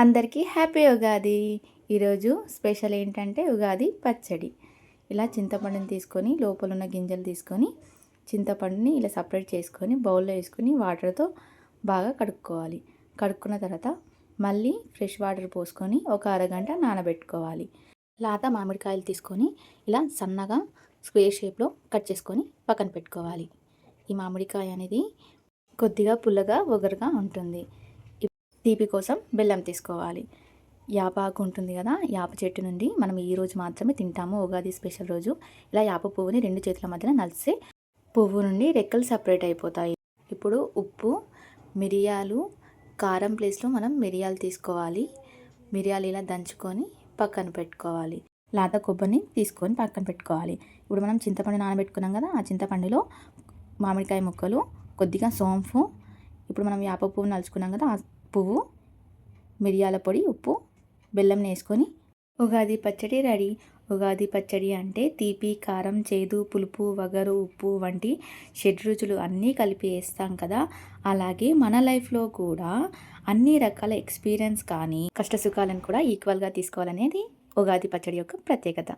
అందరికీ హ్యాపీ ఉగాది. ఈరోజు స్పెషల్ ఏంటంటే ఉగాది పచ్చడి. ఇలా చింతపండుని తీసుకొని లోపల ఉన్న గింజలు తీసుకొని చింతపండుని ఇలా సపరేట్ చేసుకొని బౌల్లో వేసుకొని వాటర్తో బాగా కడుక్కోవాలి. కడుక్కున్న తర్వాత మళ్ళీ ఫ్రెష్ వాటర్ పోసుకొని ఒక అరగంట నానబెట్టుకోవాలి. లాత మామిడికాయలు తీసుకొని ఇలా సన్నగా స్క్వేర్ షేప్లో కట్ చేసుకొని పక్కన పెట్టుకోవాలి. ఈ మామిడికాయ అనేది కొద్దిగా పుల్లగా ఒగరుగా ఉంటుంది. తీపి కోసం బెల్లం తీసుకోవాలి. యాపాకు ఉంటుంది కదా యాప చెట్టు నుండి మనం ఈ రోజు మాత్రమే తింటాము. ఉగాది స్పెషల్ రోజు. ఇలా యాప పువ్వుని రెండు చేతుల మధ్యన నలిస్తే పువ్వు నుండి రెక్కలు సపరేట్ అయిపోతాయి. ఇప్పుడు ఉప్పు మిరియాలు కారం ప్లేస్లో మనం మిరియాలు తీసుకోవాలి. మిరియాలు ఇలా దంచుకొని పక్కన పెట్టుకోవాలి. లాత కొబ్బరిని తీసుకొని పక్కన పెట్టుకోవాలి. ఇప్పుడు మనం చింతపండు నానబెట్టుకున్నాం కదా ఆ చింతపండులో మామిడికాయ ముక్కలు కొద్దిగా సోంపు. ఇప్పుడు మనం యాప పువ్వు నలుచుకున్నాం కదా పువ్వు మిరియాల పొడి ఉప్పు బెల్లం వేసుకొని ఉగాది పచ్చడి రెడీ. ఉగాది పచ్చడి అంటే తీపి కారం చేదు పులుపు వగరు ఉప్పు వంటి షడ్రుచులు అన్నీ కలిపి వేస్తాం కదా. అలాగే మన లైఫ్లో కూడా అన్ని రకాల ఎక్స్పీరియన్స్ కానీ కష్టసుఖాలను కూడా ఈక్వల్గా తీసుకోవాలనేది ఉగాది పచ్చడి యొక్క ప్రత్యేకత.